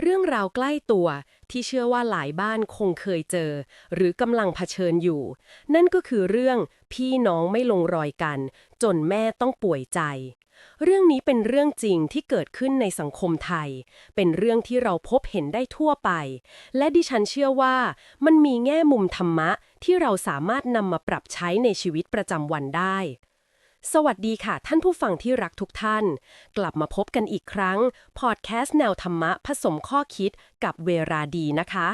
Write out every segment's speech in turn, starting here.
เรื่องราวใกล้ตัวที่เชื่อว่าหลายบ้านคงเคยเจอ หรือกำลังเผชิญอยู่ นั่นก็คือเรื่องพี่น้องไม่ลงรอยกัน จนแม่ต้องป่วยใจ เรื่องนี้เป็นเรื่องจริงที่เกิดขึ้นในสังคมไทย เป็นเรื่องที่เราพบเห็นได้ทั่วไป และดิฉันเชื่อว่ามันมีแง่มุมธรรมะที่เราสามารถนำมาปรับใช้ในชีวิตประจำวันได้ สวัสดีค่ะ ท่านผู้ฟังที่รักทุกท่าน กลับมาพบกันอีกครั้ง พอดแคสต์แนวธรรมะผสมข้อคิดกับเวราดีนะคะ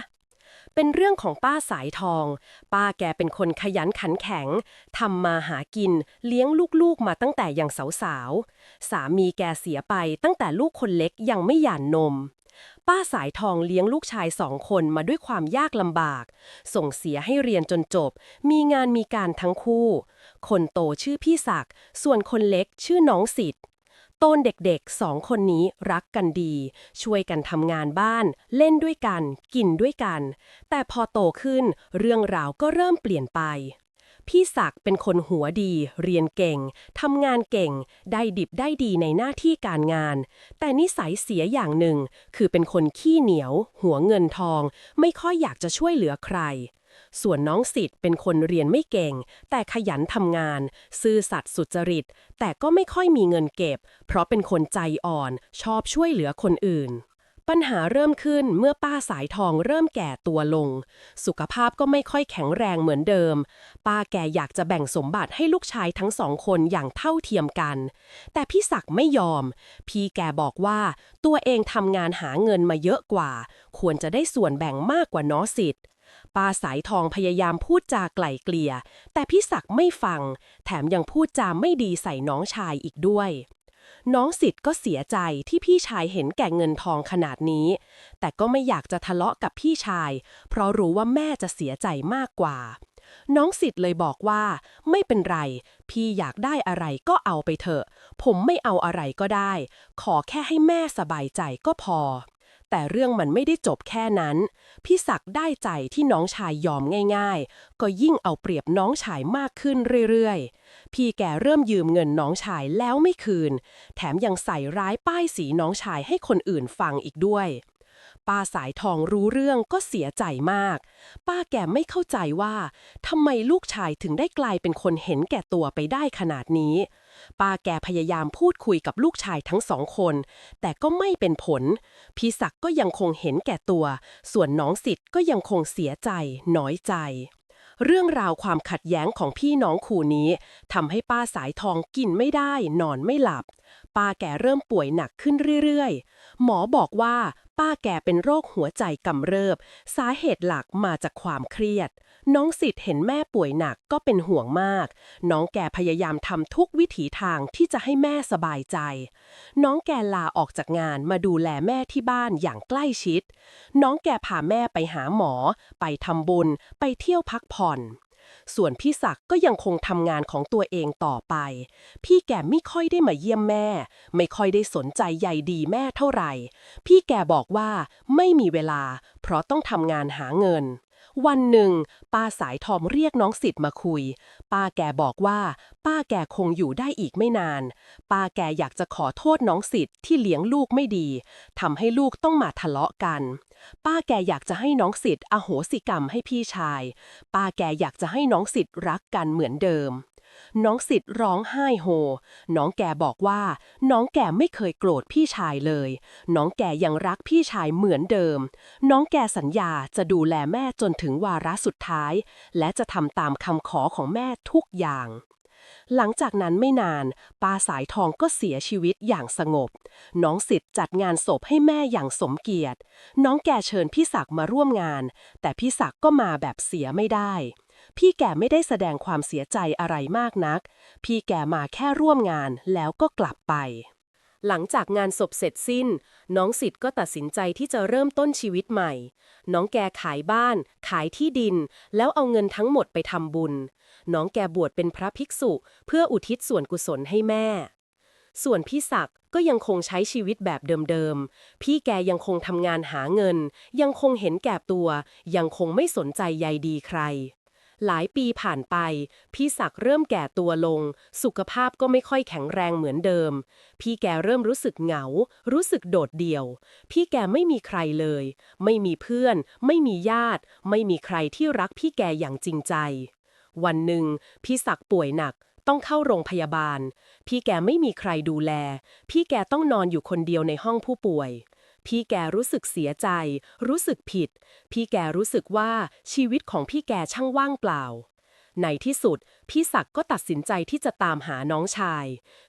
เป็นเรื่องของป้าสายทอง ป้าแกเป็นคนขยันขันแข็งทำมาหากินเลี้ยงลูกๆมาตั้งแต่ยังสาวๆสามีแกเสียไปตั้งแต่ลูกคนเล็กยังไม่หย่านนม ป้าสายทองเลี้ยงลูกชายสองคนมาด้วยความยากลำบาก ส่งเสียให้เรียนจนจบ มีงานมีการทั้งคู่ คนโตชื่อพี่ศักดิ์ส่วนคนเล็กชื่อน้องสิทธิ์โตนเด็กๆสองคนนี้รักกันดี ช่วยกันทำงานบ้าน เล่นด้วยกัน กินด้วยกัน แต่พอโตขึ้นเรื่องราวก็เริ่มเปลี่ยนไป พี่ศักดิ์เป็นคนหัวดี เรียนเก่ง ทำงานเก่ง ได้ดิบได้ดีในหน้าที่การงาน แต่นิสัยเสียอย่างหนึ่ง คือเป็นคนขี้เหนียว หัวเงินทอง ไม่ค่อยอยากจะช่วยเหลือใคร ส่วนน้องสิทธิ์เป็นคนเรียนไม่เก่ง แต่ขยันทำงาน ซื่อสัตย์สุจริต แต่ก็ไม่ค่อยมีเงินเก็บ เพราะเป็นคนใจอ่อน ชอบช่วยเหลือคนอื่น ปัญหาเริ่มขึ้นเมื่อป้าสายทองเริ่มแก่ตัวลง สุขภาพก็ไม่ค่อยแข็งแรงเหมือนเดิม ป้าแกอยากจะแบ่งสมบัติให้ลูกชายทั้งสองคนอย่างเท่าเทียมกัน แต่พี่ศักดิ์ไม่ยอม พี่แกบอกว่าตัวเองทำงานหาเงินมาเยอะกว่า ควรจะได้ส่วนแบ่งมากกว่าน้อสิทธิ์ป้าสายทองพยายามพูดจาไกล่เกลี่ย แต่พี่ศักดิ์ไม่ฟัง แถมยังพูดจาไม่ดีใส่น้องชายอีกด้วย น้องสิทธิ์ก็เสียใจที่พี่ชายเห็นแก่เงินทองขนาดนี้ แต่ก็ไม่อยากจะทะเลาะกับพี่ชาย เพราะรู้ว่าแม่จะเสียใจมากกว่า น้องสิทธิ์เลยบอกว่า ไม่เป็นไร พี่อยากได้อะไรก็เอาไปเถอะ ผมไม่เอาอะไรก็ได้ ขอแค่ให้แม่สบายใจก็พอ แต่เรื่องมันไม่ได้จบแค่นั้น พี่ศักได้ใจที่น้องชายยอมง่าย ๆ ก็ยิ่งเอาเปรียบน้องชายมากขึ้นเรื่อยๆ พี่แกเริ่มยืมเงินน้องชายแล้วไม่คืน แถมยังใส่ร้ายป้ายสีน้องชายให้คนอื่นฟังอีกด้วย ป้าสายทองรู้เรื่องก็เสียใจมาก ป้าแกไม่เข้าใจว่าทำไมลูกชายถึงได้กลายเป็นคนเห็นแก่ตัวไปได้ขนาดนี้ ป้าแกพยายามพูดคุยกับลูกชายทั้งสองคน แต่ก็ไม่เป็นผล พี่ศักก็ยังคงเห็นแก่ตัว ส่วนน้องสิทธิ์ก็ยังคงเสียใจน้อยใจเรื่องราวความขัดแย้งของพี่น้องคู่นี้ทำให้ป้าสายทองกินไม่ได้ นอนไม่หลับ ป้าแกเริ่มป่วยหนักขึ้นเรื่อยๆ หมอบอกว่า ป้าแกเป็นโรคหัวใจกำเริบ สาเหตุหลักมาจากความเครียด น้องสิทธิ์เห็นแม่ป่วยหนักก็เป็นห่วงมาก น้องแกพยายามทำทุกวิถีทางที่จะให้แม่สบายใจ น้องแกลาออกจากงานมาดูแลแม่ที่บ้านอย่างใกล้ชิด น้องแกพาแม่ไปหาหมอ ไปทำบุญ ไปเที่ยวพักผ่อน ส่วนพี่ศักดิ์ก็ยังคงทำงานของตัวเองต่อไป พี่แกไม่ค่อยได้มาเยี่ยมแม่ ไม่ค่อยได้สนใจใยดีแม่เท่าไหร่ พี่แกบอกว่าไม่มีเวลา เพราะต้องทำงานหาเงิน วันหนึ่ง ป้าสายทองเรียกน้องสิทธิ์มาคุย ป้าแกบอกว่า ป้าแกคงอยู่ได้อีกไม่นาน ป้าแกอยากจะขอโทษน้องสิทธิ์ที่เลี้ยงลูกไม่ดีทำให้ลูกต้องมาทะเลาะกัน ป้าแกอยากจะให้น้องสิทธิ์อโหสิกรรมให้พี่ชาย ป้าแกอยากจะให้น้องสิทธิ์รักกันเหมือนเดิม น้องสิทธิ์ร้องไห้โฮ น้องแกบอกว่า น้องแกไม่เคยโกรธพี่ชายเลย น้องแกยังรักพี่ชายเหมือนเดิม น้องแกสัญญาจะดูแลแม่จนถึงวาระสุดท้าย และจะทำตามคำขอของแม่ทุกอย่าง หลังจากนั้นไม่นานป้าสายทองก็เสียชีวิตอย่างสงบ น้องสิทธิ์จัดงานศพให้แม่อย่างสมเกียรติ น้องแกเชิญพี่ศักดิ์มาร่วมงาน แต่พี่ศักดิ์ก็มาแบบเสียไม่ได้ พี่แกไม่ได้แสดงความเสียใจอะไรมากนัก พี่แกมาแค่ร่วมงานแล้วก็กลับไป หลังจากงานศพเสร็จสิ้น น้องสิทธิ์ก็ตัดสินใจที่จะเริ่มต้นชีวิตใหม่ น้องแกขายบ้าน ขายที่ดิน แล้วเอาเงินทั้งหมดไปทำบุญ น้องแกบวชเป็นพระภิกษุ เพื่ออุทิศส่วนกุศลให้แม่ ส่วนพี่ศักดิ์ก็ยังคงใช้ชีวิตแบบเดิมๆ พี่แกยังคงทำงานหาเงิน ยังคงเห็นแก่ตัว ยังคงไม่สนใจใยดีใคร หลายปีผ่านไป พี่ศักด์เริ่มแก่ตัวลง สุขภาพก็ไม่ค่อยแข็งแรงเหมือนเดิม พี่แกเริ่มรู้สึกเหงา รู้สึกโดดเดี่ยว พี่แกไม่มีใครเลย ไม่มีเพื่อน ไม่มีญาติ ไม่มีใครที่รักพี่แกอย่างจริงใจ วันหนึ่ง พี่ศักด์ป่วยหนักต้องเข้าโรงพยาบาล พี่แกไม่มีใครดูแล พี่แกต้องนอนอยู่คนเดียวในห้องผู้ป่วย พี่แกรู้สึกเสียใจ รู้สึกผิด พี่แกรู้สึกว่าชีวิตของพี่แกช่างว่างเปล่า ในที่สุด พี่ศักดิ์ก็ตัดสินใจที่จะตามหาน้องชาย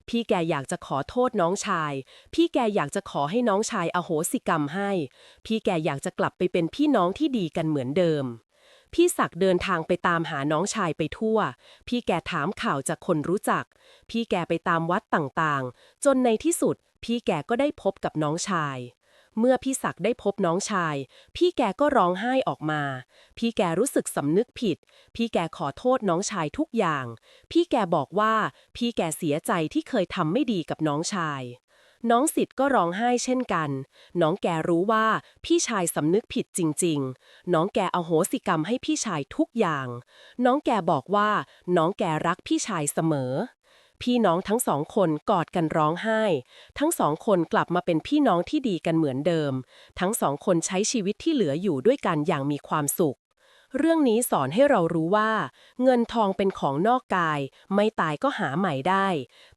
พี่แกอยากจะขอโทษน้องชาย พี่แกอยากจะขอให้น้องชายอโหสิกรรมให้ พี่แกอยากจะกลับไปเป็นพี่น้องที่ดีกันเหมือนเดิมพี่ศักด์เดินทางไปตามหาน้องชายไปทั่ว พี่แกถามข่าวจากคนรู้จัก พี่แกไปตามวัดต่างๆ จนในที่สุด พี่แกก็ได้พบกับน้องชาย เมื่อพี่ศักดิ์ได้พบน้องชาย พี่แกก็ร้องไห้ออกมา พี่แกรู้สึกสำนึกผิด พี่แกขอโทษน้องชายทุกอย่าง พี่แกบอกว่าพี่แกเสียใจที่เคยทำไม่ดีกับน้องชาย น้องสิทธิ์ก็ร้องไห้เช่นกัน น้องแกรู้ว่าพี่ชายสำนึกผิดจริง ๆ น้องแกอโหสิกรรมให้พี่ชายทุกอย่าง น้องแกบอกว่า น้องแกรักพี่ชายเสมอ พี่น้องทั้งสองคนกอดกันร้องไห้ ทั้งสองคนกลับมาเป็นพี่น้องที่ดีกันเหมือนเดิม ทั้งสองคนใช้ชีวิตที่เหลืออยู่ด้วยกันอย่างมีความสุข เรื่องนี้สอนให้เรารู้ว่า เงินทองเป็นของนอกกาย ไม่ตายก็หาใหม่ได้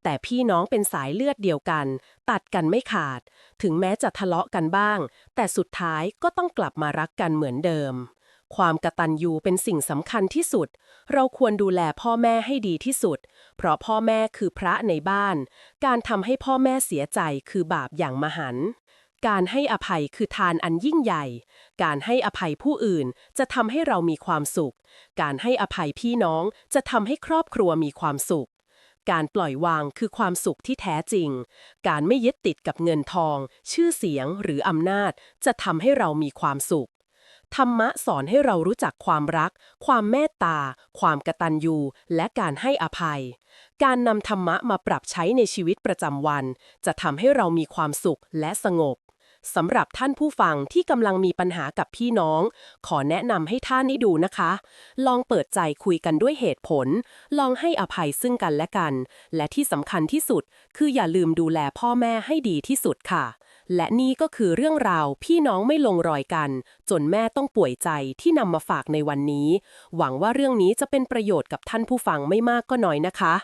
แต่พี่น้องเป็นสายเลือดเดียวกัน ตัดกันไม่ขาด ถึงแม้จะทะเลาะกันบ้าง แต่สุดท้ายก็ต้องกลับมารักกันเหมือนเดิม ความกตัญญูเป็นสิ่งสำคัญที่สุด เราควรดูแลพ่อแม่ให้ดีที่สุด เพราะพ่อแม่คือพระในบ้าน การทำให้พ่อแม่เสียใจคือบาปอย่างมหันต์การให้อภัยคือทานอันยิ่งใหญ่ การให้อภัยผู้อื่นจะทำให้เรามีความสุข การให้อภัยพี่น้องจะทำให้ครอบครัวมีความสุข การปล่อยวางคือความสุขที่แท้จริง การไม่ยึดติดกับเงินทอง ชื่อเสียงหรืออำนาจจะทำให้เรามีความสุข ธรรมะสอนให้เรารู้จักความรัก ความเมตตา ความกตัญญู และการให้อภัย การนำธรรมะมาปรับใช้ในชีวิตประจำวัน จะทำให้เรามีความสุขและสงบสำหรับท่านผู้ฟังที่กำลังมีปัญหากับพี่น้อง ขอแนะนำให้ท่านได้ดูนะคะ ลองเปิดใจคุยกันด้วยเหตุผล ลองให้อภัยซึ่งกันและกัน และที่สำคัญที่สุด คืออย่าลืมดูแลพ่อแม่ให้ดีที่สุดค่ะ และนี่ก็คือเรื่องราวพี่น้องไม่ลงรอยกัน จนแม่ต้องป่วยใจที่นำมาฝากในวันนี้ หวังว่าเรื่องนี้จะเป็นประโยชน์กับท่านผู้ฟังไม่มากก็น้อยนะคะ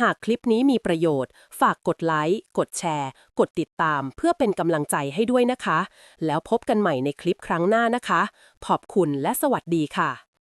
หากคลิปนี้มีประโยชน์ ฝากกดไลค์กดแชร์ กดติดตาม เพื่อเป็นกำลังใจให้ด้วยนะคะ แล้วพบกันใหม่ในคลิปครั้งหน้านะคะ ขอบคุณและสวัสดีค่ะ